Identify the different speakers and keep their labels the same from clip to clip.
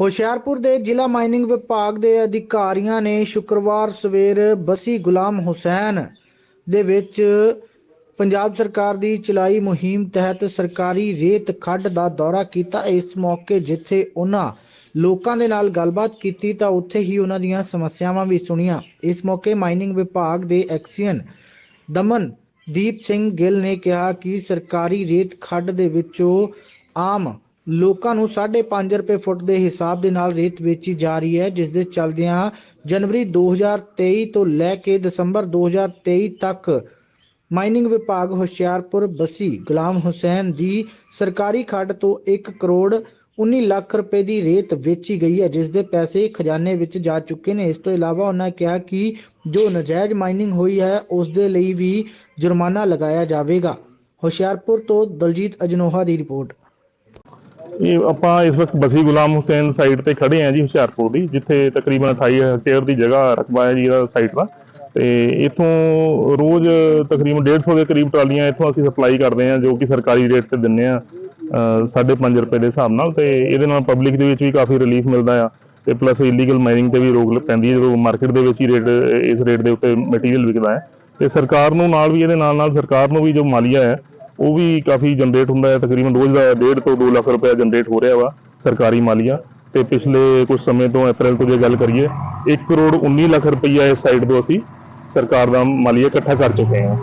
Speaker 1: ਹੁਸ਼ਿਆਰਪੁਰ ਦੇ ਜ਼ਿਲ੍ਹਾ ਮਾਈਨਿੰਗ ਵਿਭਾਗ ਦੇ ਅਧਿਕਾਰੀਆਂ ਨੇ ਸ਼ੁੱਕਰਵਾਰ ਸਵੇਰ ਬਸੀ ਗੁਲਾਮ ਹੁਸੈਨ ਦੇ ਵਿੱਚ ਪੰਜਾਬ ਸਰਕਾਰ ਦੀ ਚਲਾਈ ਮੁਹਿੰਮ ਤਹਿਤ ਸਰਕਾਰੀ ਰੇਤ ਖੱਡ ਦਾ ਦੌਰਾ ਕੀਤਾ। ਇਸ ਮੌਕੇ ਜਿੱਥੇ ਉਹਨਾਂ ਲੋਕਾਂ ਦੇ ਨਾਲ ਗੱਲਬਾਤ ਕੀਤੀ ਤਾਂ ਉੱਥੇ ਹੀ ਉਹਨਾਂ ਦੀਆਂ ਸਮੱਸਿਆਵਾਂ ਵੀ ਸੁਣੀਆਂ। ਇਸ ਮੌਕੇ ਮਾਈਨਿੰਗ ਵਿਭਾਗ ਦੇ ਐਕਸੀਅਨ ਦਮਨਦੀਪ ਸਿੰਘ ਗਿੱਲ ਨੇ ਕਿਹਾ ਕਿ ਸਰਕਾਰੀ ਰੇਤ ਖੱਡ ਦੇ ਵਿੱਚੋਂ ਆਮ ਲੋਕਾਂ ਨੂੰ 5.5 ਰੁਪਏ ਫੁੱਟ ਦੇ ਹਿਸਾਬ ਦੇ ਨਾਲ ਰੇਤ ਵੇਚੀ ਜਾ ਰਹੀ ਹੈ, ਜਿਸ ਦੇ ਚੱਲਦਿਆਂ ਜਨਵਰੀ 2023 ਤੋਂ ਲੈ ਕੇ ਦਸੰਬਰ 2023 ਤੱਕ ਮਾਈਨਿੰਗ ਵਿਭਾਗ ਹੁਸ਼ਿਆਰਪੁਰ ਬਸੀ ਗੁਲਾਮ ਹੁਸੈਨ ਦੀ ਸਰਕਾਰੀ ਖੱਡ ਤੋਂ 1 ਕਰੋੜ 19 ਲੱਖ ਰੁਪਏ ਦੀ ਰੇਤ ਵੇਚੀ ਗਈ ਹੈ, ਜਿਸ ਦੇ ਪੈਸੇ ਖਜ਼ਾਨੇ ਵਿੱਚ ਜਾ ਚੁੱਕੇ ਨੇ। ਇਸ ਤੋਂ ਇਲਾਵਾ ਉਹਨਾਂ ਕਿਹਾ ਕਿ ਜੋ ਨਜਾਇਜ਼ ਮਾਈਨਿੰਗ ਹੋਈ ਹੈ, ਉਸ ਦੇ ਲਈ ਵੀ ਜੁਰਮਾਨਾ ਲਗਾਇਆ ਜਾਵੇਗਾ। ਹੁਸ਼ਿਆਰਪੁਰ ਤੋਂ ਦਲਜੀਤ ਅਜਨੋਹਾ ਦੀ ਰਿਪੋਰਟ।
Speaker 2: ਇਹ ਆਪਾਂ ਇਸ ਵਕਤ ਬਸੀ ਗੁਲਾਮ ਹੁਸੈਨ ਸਾਈਟ ਤੇ ਖੜੇ ਆਂ ਜੀ ਹੁਸ਼ਿਆਰਪੁਰ ਦੀ, ਜਿੱਥੇ ਤਕਰੀਬਨ 28 ਹੈਕਟੇਅਰ ਦੀ ਜਗ੍ਹਾ ਰਕਬਾ ਹੈ ਜੀ ਇਹਦਾ ਸਾਈਟ ਦਾ। ਤੇ ਇਥੋਂ ਰੋਜ਼ ਤਕਰੀਬਨ 150 ਦੇ ਕਰੀਬ ਟਰਾਲੀਆਂ ਇਥੋਂ ਅਸੀਂ ਸਪਲਾਈ ਕਰਦੇ ਆਂ ਜੋ ਕਿ ਸਰਕਾਰੀ ਰੇਟ ਤੇ ਦਿੰਨੇ ਆ 5.5 ਰੁਪਏ ਦੇ ਹਿਸਾਬ ਨਾਲ। ਤੇ ਇਹਦੇ ਨਾਲ ਪਬਲਿਕ ਦੇ ਵਿੱਚ ਵੀ ਕਾਫੀ ਰਿਲੀਫ ਮਿਲਦਾ ਆ। ਤੇ ਪਲੱਸ ਇਲੀਗਲ ਮਾਈਨਿੰਗ ਤੇ ਵੀ ਰੋਕ ਪੈਂਦੀ ਹੈ, ਜਦੋਂ ਮਾਰਕੀਟ ਦੇ ਵਿੱਚ ਹੀ ਰੇਟ ਇਸ ਰੇਟ ਦੇ ਉੱਤੇ ਮਟੀਰੀਅਲ ਵਿਕਦਾ ਹੈ। ਤੇ ਸਰਕਾਰ ਨੂੰ ਨਾਲ ਵੀ ਇਹਦੇ ਨਾਲ ਨਾਲ ਸਰਕਾਰ ਨੂੰ ਵੀ ਜੋ ਮਾਲੀਆ ਹੈ ਉਹ ਵੀ ਕਾਫੀ ਜਨਰੇਟ ਹੁੰਦਾ ਹੈ, ਤਕਰੀਬਨ ਰੋਜ਼ ਦਾ 1.5 ਤੋਂ 2 ਲੱਖ ਰੁਪਏ ਜਨਰੇਟ ਹੋ ਰਿਹਾ ਵਾ ਸਰਕਾਰੀ ਮਾਲੀਆ। ਤੇ ਪਿਛਲੇ ਕੁਝ ਸਮੇਂ ਤੋਂ ਅਪ੍ਰੈਲ ਤੋਂ ਜੇ ਗੱਲ ਕਰੀਏ 1 ਕਰੋੜ 19 ਲੱਖ ਰੁਪਈਆ ਇਸ ਸਾਈਡ ਤੋਂ ਅਸੀਂ ਸਰਕਾਰ ਦਾ ਮਾਲੀਆ ਇਕੱਠਾ ਕਰ ਚੁੱਕੇ ਹਾਂ।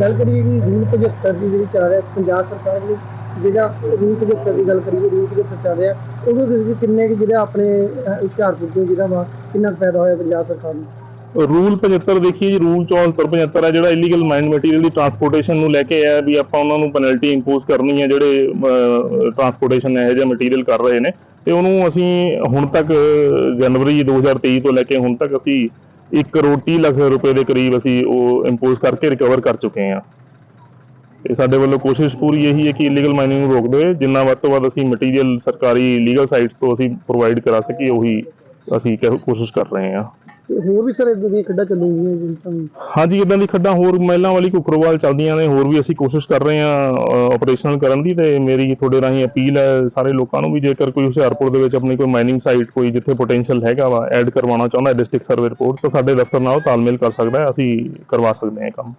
Speaker 3: ਗੱਲ ਕਰੀਏ ਕਿ ਰੂਲ 75 ਦੀ ਜਿਹੜੀ ਚੱਲ ਰਿਹਾ ਪੰਜਾਬ ਸਰਕਾਰ ਵੱਲੋਂ ਜਿਹੜਾ ਰੂਲ 75 ਦੀ ਗੱਲ ਕਰੀਏ ਰੂਲ 75 ਚੱਲ ਰਿਹਾ, ਉਹਦੇ ਵਿੱਚ ਕਿੰਨੇ ਕਿ ਜਿਹੜਾ ਆਪਣੇ ਹੁਸ਼ਿਆਰਪੁਰ ਤੋਂ ਜਿਹੜਾ ਵਾ, ਕਿੰਨਾ ਕੁ ਫਾਇਦਾ ਹੋਇਆ ਪੰਜਾਬ ਸਰਕਾਰ ਨੂੰ?
Speaker 2: ਰੂਲ 75 ਦੇਖੀਏ ਜੀ ਰੂਲ 74 75 ਹੈ ਜਿਹੜਾ ਇਲੀਗਲ ਮਾਈਨ ਮਟੀਰੀਅਲ ਦੀ ਟਰਾਂਸਪੋਰਟੇਸ਼ਨ ਨੂੰ ਲੈ ਕੇ ਆ ਵੀ ਆਪਾਂ ਉਹਨਾਂ ਨੂੰ ਪੈਨਲਟੀ ਇੰਪੋਜ਼ ਕਰਨੀ ਹੈ ਜਿਹੜੇ ਟਰਾਂਸਪੋਰਟੇਸ਼ਨ ਇਹੋ ਜਿਹਾ ਮਟੀਰੀਅਲ ਕਰ ਰਹੇ ਨੇ। ਤੇ ਉਹਨੂੰ ਅਸੀਂ ਹੁਣ ਤੱਕ ਅਹ, ਜਨਵਰੀ 2023 ਤੋਂ ਲੈ ਕੇ ਹੁਣ ਤੱਕ ਅਸੀਂ 1 ਕਰੋੜ 30 ਲੱਖ ਰੁਪਏ ਦੇ ਕਰੀਬ ਅਸੀਂ ਉਹ ਇੰਪੋਜ਼ ਕਰਕੇ ਰਿਕਵਰ ਕਰ ਚੁੱਕੇ ਹਾਂ ਤੇ ਸਾਡੇ ਵੱਲੋਂ ਕੋਸ਼ਿਸ਼ ਪੂਰੀ ਇਹੀ ਹੈ ਕਿ ਇਲੀਗਲ ਮਾਈਨਿੰਗ ਨੂੰ ਰੋਕ ਦੇਵੇ ਜਿੰਨਾ ਵੱਧ ਤੋਂ ਵੱਧ ਅਸੀਂ ਮਟੀਰੀਅਲ ਸਰਕਾਰੀ ਲੀਗਲ ਸਾਈਟਸ ਤੋਂ ਅਸੀਂ ਪ੍ਰੋਵਾਈਡ ਕਰਾ ਸਕੀਏ ਉਹੀ ਅਸੀਂ ਕਹਿ- ਕੋਸ਼ਿਸ਼ ਕਰ ਰਹੇ ਹਾਂ
Speaker 3: ਤੇ ਹੋਰ ਵੀ ਸਰ ਇਦਾਂ ਦੀਆਂ ਖੱਡਾਂ ਚੱਲੂਗੀਆਂ ਜਿਸ ਸਾਨੂੰ
Speaker 2: ਹਾਂਜੀ ਇਦਾਂ ਦੀ ਖੱਡਾਂ ਹੋਰ ਮਹਿਲਾਂ ਵਾਲੀ ਕੁਕਰਵਾਲ ਚੱਲਦੀਆਂ ਨੇ, ਹੋਰ ਵੀ ਅਸੀਂ ਕੋਸ਼ਿਸ਼ ਕਰ ਰਹੇ ਹਾਂ ਆਪਰੇਸ਼ਨਲ ਕਰਨ ਦੀ ਤੇ ਮੇਰੀ ਤੁਹਾਡੇ ਰਾਹੀਂ ਅਪੀਲ ਹੈ ਸਾਰੇ ਲੋਕਾਂ ਨੂੰ ਵੀ ਜੇਕਰ ਕੋਈ ਹੁਸ਼ਿਆਰਪੁਰ ਦੇ ਵਿੱਚ ਆਪਣੀ ਕੋਈ ਮਾਈਨਿੰਗ ਸਾਈਟ ਕੋਈ ਜਿੱਥੇ ਪੋਟੈਂਸ਼ੀਅਲ ਹੈਗਾ ਵਾ ਐਡ ਕਰਵਾਉਣਾ ਚਾਹੁੰਦਾ ਡਿਸਟ੍ਰਿਕਟ ਸਰਵੇ ਰਿਪੋਰਟ ਤਾਂ ਸਾਡੇ ਦਫ਼ਤਰ ਨਾਲ ਉਹ ਤਾਲਮੇਲ ਕਰ ਸਕਦਾ ਹੈ, ਅਸੀਂ ਕਰਵਾ ਸਕਦੇ ਹਾਂ ਇਹ ਕੰਮ।